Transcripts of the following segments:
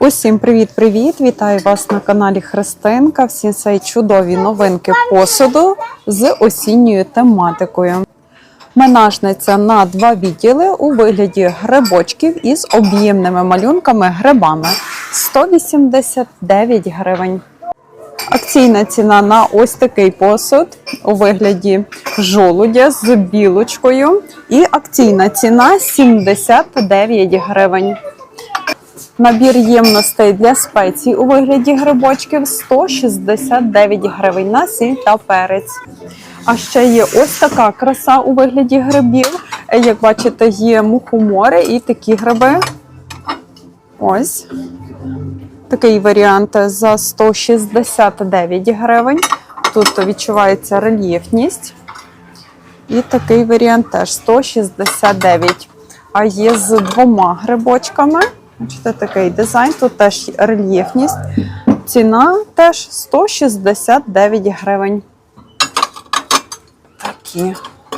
Усім привіт-привіт! Вітаю вас на каналі Христинка. Всі цей чудові новинки посуду з осінньою тематикою. Менажниця на два відділи у вигляді грибочків із об'ємними малюнками грибами 189 гривень. Акційна ціна на ось такий посуд у вигляді жолудя з білочкою. І акційна ціна 79 гривень. Набір ємностей для спецій у вигляді грибочків 169 гривень на сіль та перець. А ще є ось така краса у вигляді грибів. Як бачите, є мухомори і такі гриби. Ось. Такий варіант за 169 гривень. Тут відчувається рельєфність. І такий варіант теж 169. А є з двома грибочками. Бачите, такий дизайн. Тут теж рельєфність. Ціна теж 169 гривень. Такі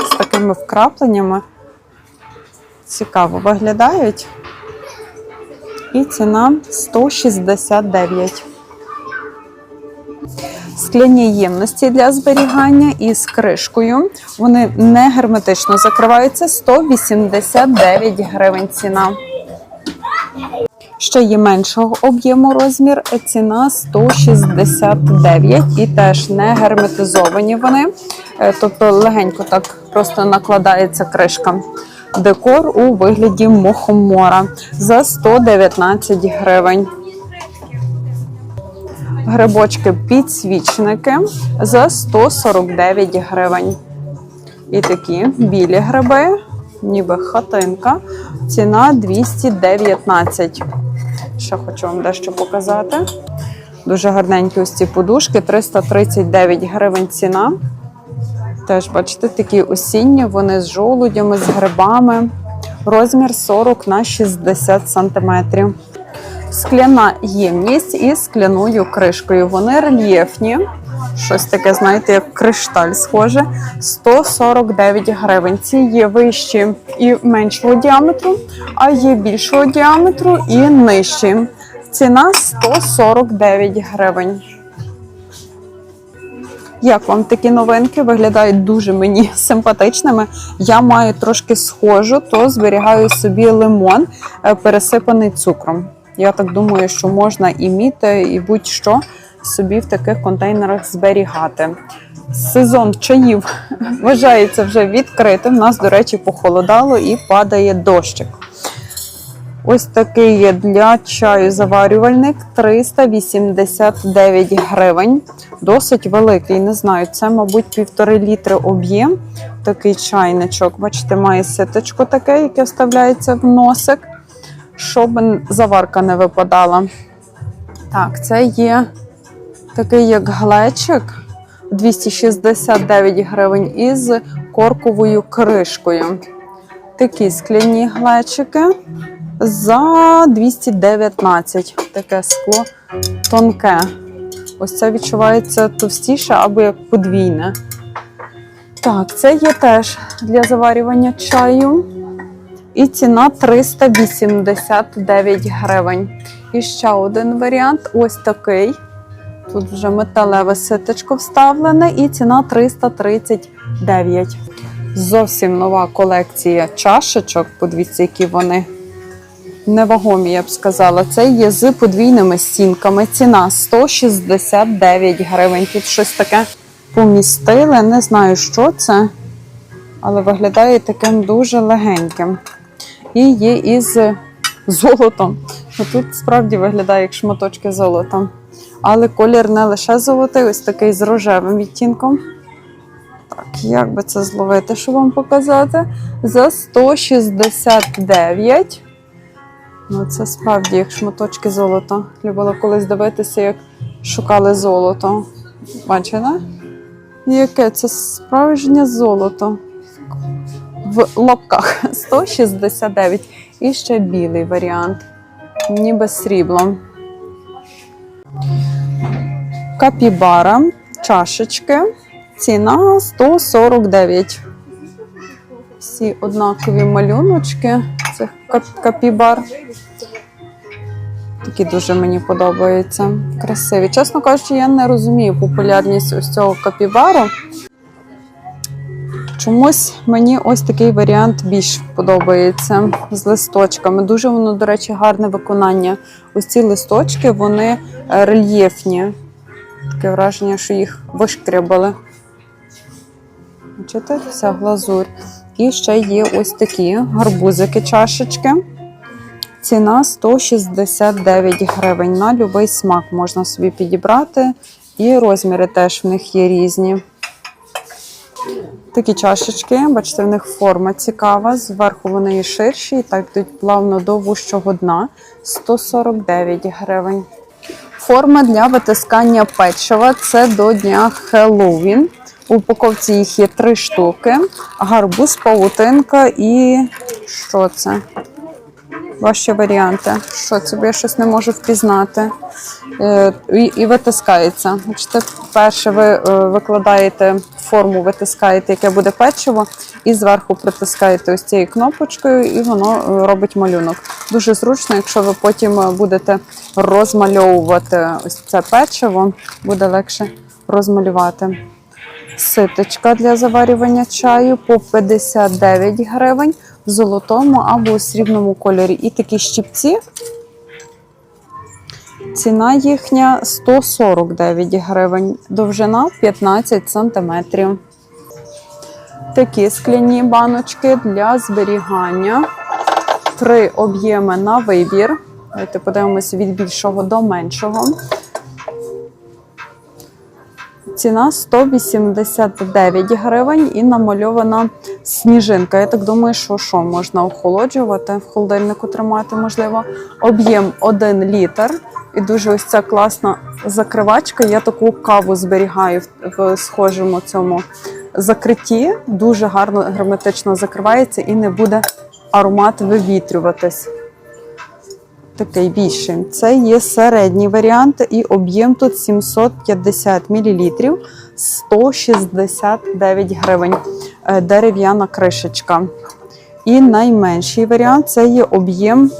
з такими вкрапленнями. Цікаво виглядають. І ціна 169. Скляні ємності для зберігання із кришкою. Вони не герметично закриваються 189 гривень ціна. Ще є меншого об'єму розмір, ціна 169 і теж не герметизовані вони. Е, Тобто легенько так просто накладається кришка. Декор у вигляді мухомора за 119 гривень. Грибочки підсвічники за 149 гривень. І такі білі гриби, ніби хатинка. Ціна 219. Ще хочу вам дещо показати. Дуже гарненькі ось ці подушки, 339 гривень ціна. Теж, бачите, такі осінні, вони з жолудями, з грибами. Розмір 40 на 60 сантиметрів. Скляна ємність із скляною кришкою. Вони рельєфні. Щось таке, знаєте, як кришталь схоже. 149 гривень. Ці є вищі і меншого діаметру, а є більшого діаметру і нижчі. Ціна 149 гривень. Як вам такі новинки виглядають дуже мені симпатичними. Я маю трошки схожу, то зберігаю собі лимон, е, пересипаний цукром. Я так думаю, що можна і міти, і будь-що собі в таких контейнерах зберігати. Сезон чаїв вважається вже відкритим. У нас, до речі, похолодало і падає дощик. Ось такий є для чаю заварювальник 389 гривень. Досить великий. Не знаю, це, мабуть, півтори літри об'єм. Такий чайничок. Бачите, має ситочко таке, яке вставляється в носик, щоб заварка не випадала. Так, це є такий як глечик 269 гривень із корковою кришкою. Такі скляні глечики за 219. Таке скло тонке. Ось це відчувається товстіше або як подвійне. Так, це є теж для заварювання чаю. І ціна 389 гривень. І ще один варіант ось такий. Тут вже металеве ситочко вставлене, і ціна 339. Зовсім нова колекція чашечок. Подивіться, які вони невагомі, я б сказала. Це є з подвійними стінками. Ціна 169 гривень. Тут щось таке помістили. Не знаю, що це, але виглядає таким дуже легеньким. І є із золотом. Тут справді виглядає як шматочки золота. Але колір не лише золотий, ось такий з рожевим відтінком. Так, як би це зловити, що вам показати? За 169. Ну, це справді як шматочки золота. Любила колись дивитися, як шукали золото. Бачите? Яке це справжнє золото в лапках 169. І ще білий варіант, ніби срібло. Капібара, чашечки. Ціна 149. Всі однакові малюночки цих капібар. Такі дуже мені подобаються. Красиві. Чесно кажучи, я не розумію популярність ось цього капібару. Чомусь мені ось такий варіант більш подобається з листочками. Дуже воно, до речі, гарне виконання. Ось ці листочки, вони е, рельєфні. Таке враження, що їх вишкрябали. Бачите, вся глазурь. І ще є ось такі гарбузики чашечки. Ціна 169 гривень. На будь-який смак можна собі підібрати. І розміри теж в них є різні. Такі чашечки, бачите, в них форма цікава. Зверху вони і ширші, і так йдуть плавно до вущого дна. 149 гривень. Форма для витискання печива це до дня Хеллоуін. У упаковці їх є три штуки: гарбуз, павутинка і що це? Ваші варіанти. Що це? Я щось не можу впізнати. Е, і, і витискається. Бачите, перше ви е, викладаєте форму, витискаєте, яке буде печиво, і зверху притискаєте ось цією кнопочкою, і воно е, робить малюнок. Дуже зручно, якщо ви потім е, будете розмальовувати ось це печиво, буде легше розмалювати. Ситочка для заварювання чаю по 59 гривень в золотому або у срібному кольорі. І такі щипці. Ціна їхня 149 гривень, довжина 15 сантиметрів. Такі скляні баночки для зберігання. Три об'єми на вибір. Давайте подивимося від більшого до меншого. Ціна 189 гривень і намальована сніжинка. Я так думаю, що що можна охолоджувати, в холодильнику тримати, можливо. Об'єм 1 літр. І дуже ось ця класна закривачка. Я таку каву зберігаю в, схожому цьому закритті. Дуже гарно герметично закривається і не буде аромат вивітрюватись такий більший. Це є середній варіант, і об'єм тут 750 мл, 169 гривень. Е, Дерев'яна кришечка. І найменший варіант це є об'єм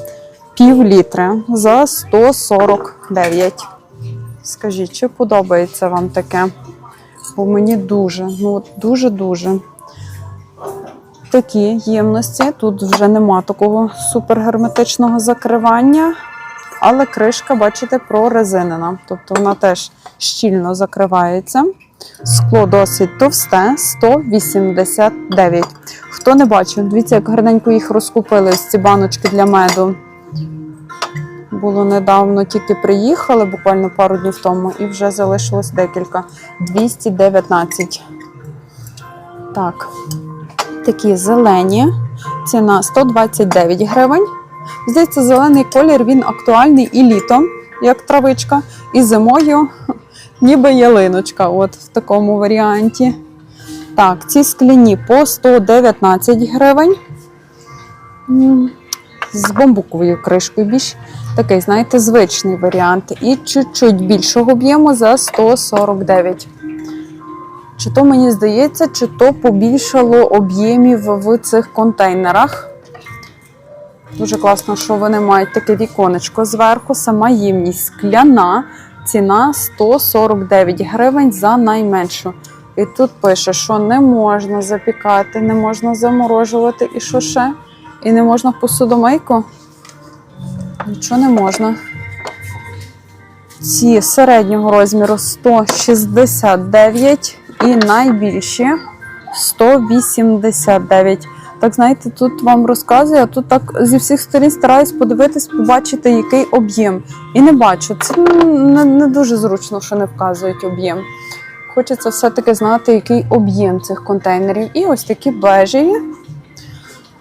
пів літра за 149. Скажіть, чи подобається вам таке? Бо мені дуже, ну дуже-дуже такі ємності. Тут вже нема такого супергерметичного закривання, але кришка, бачите, прорезинена. Тобто вона теж щільно закривається. Скло досить товсте, 189. Хто не бачив, дивіться, як гарненько їх розкупили ці баночки для меду. Було недавно, тільки приїхали, буквально пару днів тому, і вже залишилось декілька. 219. Так такі зелені. Ціна 129 гривень. Здається, зелений колір він актуальний і літом, як травичка, і зимою, ніби ялиночка. От в такому варіанті. Так, ці скляні по 119 гривень. З бамбуковою кришкою більш такий, знаєте, звичний варіант. І чуть-чуть більшого об'єму за 149. Чи то мені здається, чи то побільшало об'ємів в цих контейнерах. Дуже класно, що вони мають таке віконечко зверху. Сама ємність скляна. Ціна 149 гривень за найменшу. І тут пише, що не можна запікати, не можна заморожувати і що ще? І не можна в посудомийку? Нічого не можна. Ці середнього розміру 169 і найбільші 189. Так, знаєте, тут вам розказую, а тут так зі всіх сторін стараюсь подивитись, побачити, який об'єм. І не бачу. Це не, не дуже зручно, що не вказують об'єм. Хочеться все-таки знати, який об'єм цих контейнерів. І ось такі бежеві.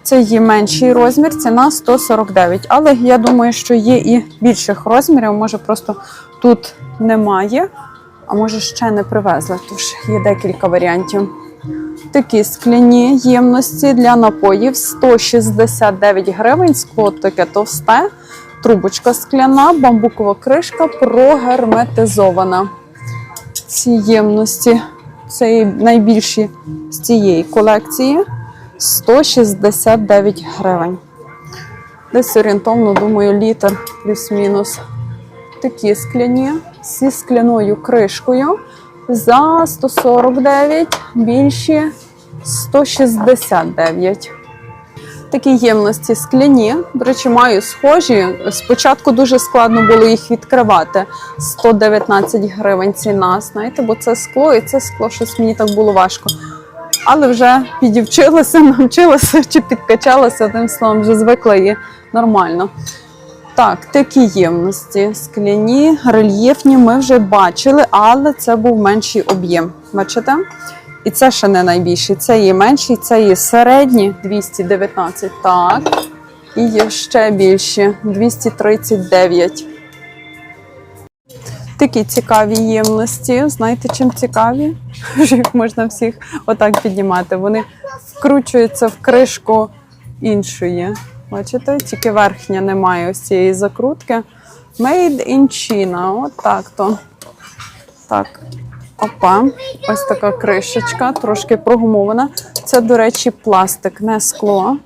Це є менший розмір, ціна 149. Але я думаю, що є і більших розмірів. Може, просто тут немає, а може ще не привезли. Тож є декілька варіантів. Такі скляні ємності для напоїв 169 гривень, скло таке товсте, трубочка скляна, бамбукова кришка прогерметизована. Ці ємності це найбільші з цієї колекції 169 гривень. Десь орієнтовно, думаю, літр плюс-мінус. Такі скляні зі скляною кришкою за 149, більші 169. Такі ємності скляні. До речі, маю схожі. Спочатку дуже складно було їх відкривати. 119 гривень ціна, знаєте, бо це скло, і це скло щось мені так було важко. Але вже підівчилася, навчилася чи підкачалася, одним словом, вже звикла і нормально. Так, такі ємності скляні, рельєфні ми вже бачили, але це був менший об'єм. Бачите? І це ще не найбільший. Це є менший, це є середні 219. Так. І є ще більші 239. Такі цікаві ємності. Знаєте, чим цікаві? Що їх можна всіх отак піднімати. Вони вкручуються в кришку іншої. Бачите, тільки верхня немає ось цієї закрутки. Made in China. От так то. Так. Опа, ось така кришечка, трошки прогумована. Це, до речі, пластик, не скло.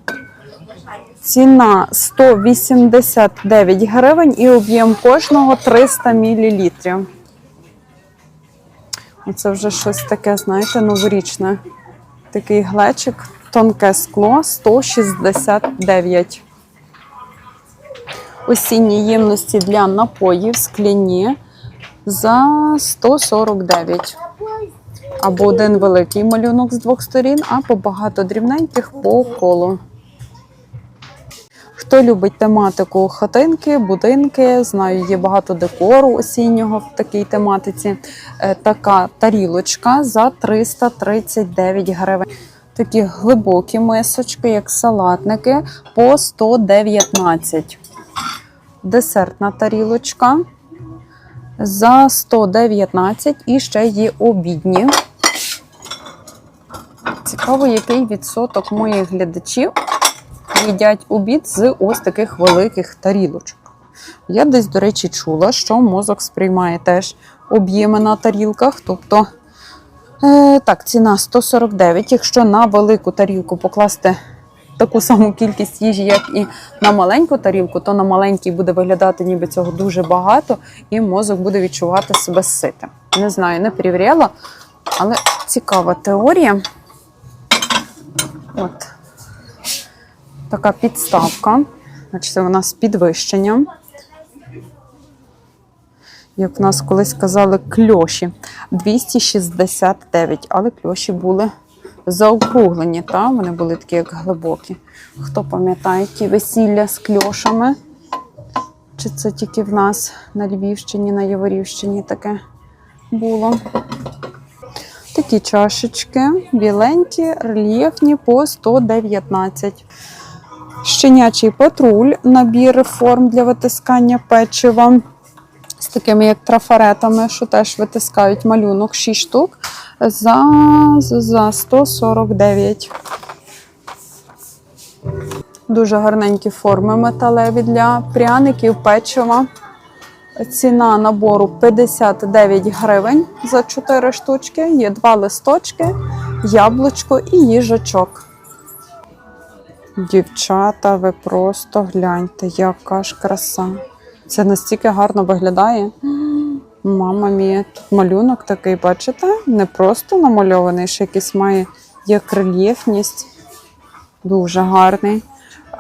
Ціна 189 гривень і об'єм кожного 300 мл. Оце вже щось таке, знаєте, новорічне. Такий глечик, тонке скло 169. Осінні ємності для напоїв скляні за 149. Або один великий малюнок з двох сторін, або багато дрібненьких по колу. Хто любить тематику хатинки, будинки, знаю, є багато декору осіннього в такій тематиці. Е, Така тарілочка за 339 гривень. Такі глибокі мисочки, як салатники, по 119. Десертна тарілочка за 119 і ще є обідні. Цікаво, який відсоток моїх глядачів їдять обід з ось таких великих тарілочок. Я десь, до речі, чула, що мозок сприймає теж об'єми на тарілках. Тобто, е, так, ціна 149. Якщо на велику тарілку покласти таку саму кількість їжі, як і на маленьку тарілку, то на маленькій буде виглядати ніби цього дуже багато, і мозок буде відчувати себе ситим. Не знаю, не перевіряла, але цікава теорія. От така підставка. Значить, це вона з підвищенням. Як в нас колись казали, кльоші 269, але кльоші були заокруглені, та? вони були такі, як глибокі. Хто пам'ятає ті весілля з кльошами? Чи це тільки в нас на Львівщині, на Яворівщині таке було? Такі чашечки, біленькі, рельєфні по 119. Щенячий патруль, набір форм для витискання печива. З такими як трафаретами, що теж витискають малюнок 6 штук за, за 149. Дуже гарненькі форми металеві для пряників, печива. Ціна набору 59 гривень за 4 штучки. Є два листочки, яблучко і їжачок. Дівчата, ви просто гляньте, яка ж краса. Це настільки гарно виглядає. Мама мія, тут малюнок такий, бачите? Не просто намальований, ще якийсь має як рельєфність. Дуже гарний.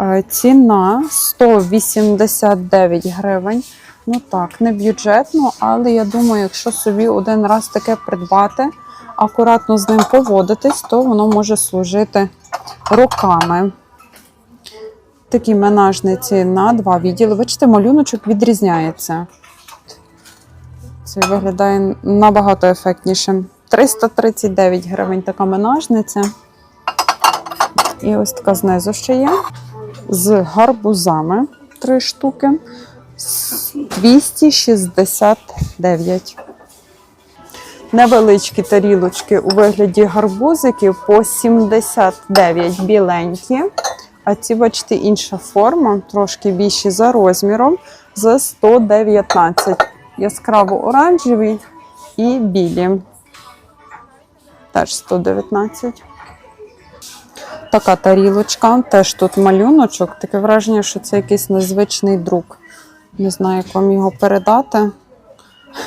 Е, Ціна 189 гривень. Ну так, не бюджетно, але я думаю, якщо собі один раз таке придбати, акуратно з ним поводитись, то воно може служити роками. Такі менажниці на два відділи. Бачите, малюночок відрізняється. Це виглядає набагато ефектніше. 339 гривень така менажниця. І ось така знизу ще є. З гарбузами три штуки. 269. Невеличкі тарілочки у вигляді гарбузиків по 79 біленькі. А ці, бачите, інша форма, трошки більші за розміром, за 119. Яскраво оранжеві і білі. Теж 119. Така тарілочка, теж тут малюночок. Таке враження, що це якийсь незвичний друк. Не знаю, як вам його передати,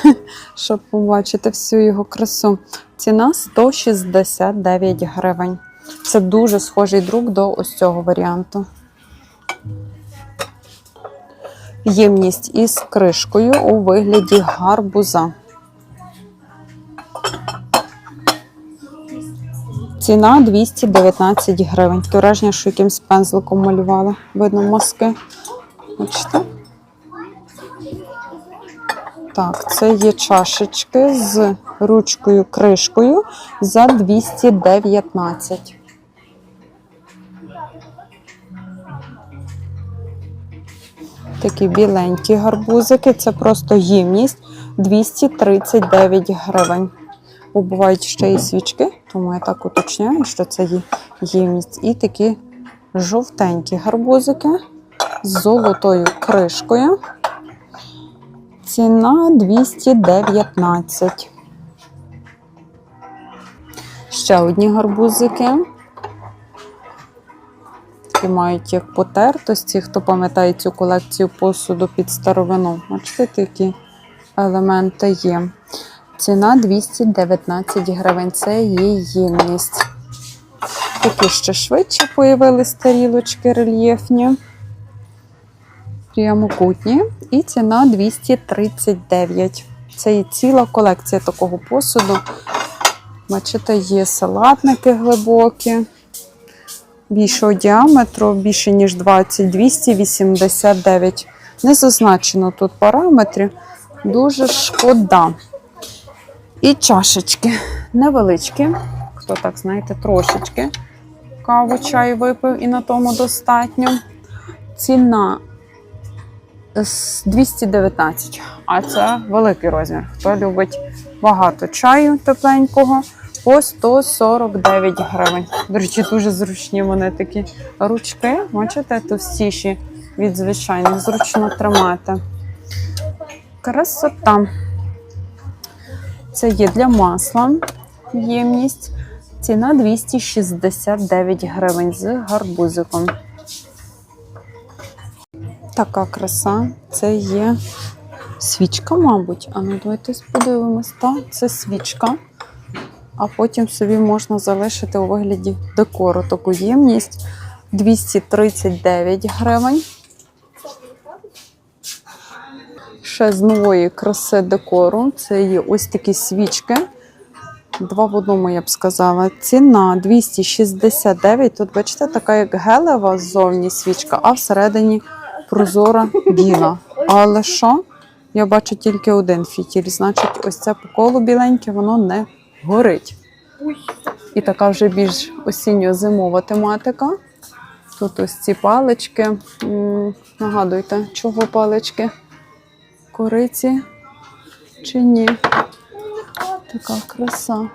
щоб побачити всю його красу. Ціна 169 гривень. Це дуже схожий друк до ось цього варіанту. Ємність із кришкою у вигляді гарбуза. Ціна 219 гривень. Таке що якимсь пензликом малювали. Видно мазки. Бачите? Так, це є чашечки з ручкою кришкою за 219. Такі біленькі гарбузики. Це просто ємність 239 гривень. Бо бувають ще і свічки, тому я так уточняю, що це є ємність. І такі жовтенькі гарбузики з золотою кришкою. Ціна 219. Ще одні гарбузики. Які мають як потертості, хто пам'ятає цю колекцію посуду під старовину. Бачите, такі елементи є. Ціна 219 гривень. Це є ємність. Такі ще швидше появились тарілочки рельєфні, прямокутні. І ціна 239. Це і ціла колекція такого посуду. Бачите, є салатники глибокі, більшого діаметру, більше ніж 20, 289. Не зазначено тут параметрів. Дуже шкода. І чашечки невеличкі, хто так, знаєте, трошечки каву, чай випив і на тому достатньо. Ціна 219, а це великий розмір. Хто любить багато чаю тепленького, по 149 гривень. До речі, дуже зручні вони такі ручки. Бачите, товстіші від звичайних, зручно тримати. Красота. Це є для масла ємність. Ціна 269 гривень з гарбузиком. Така краса. Це є свічка, мабуть. А ну давайте подивимось. Так, це свічка. А потім собі можна залишити у вигляді декору таку ємність 239 гривень. Ще з нової краси декору. Це є ось такі свічки. Два в одному, я б сказала. Ціна 269. Тут, бачите, така як гелева ззовні свічка, а всередині прозора біла. Але що? Я бачу тільки один фітіль. Значить, ось це по колу біленьке, воно не горить. І така вже більш осінньо-зимова тематика. Тут ось ці палички. Нагадуйте, чого палички? Кориці чи ні? Така краса.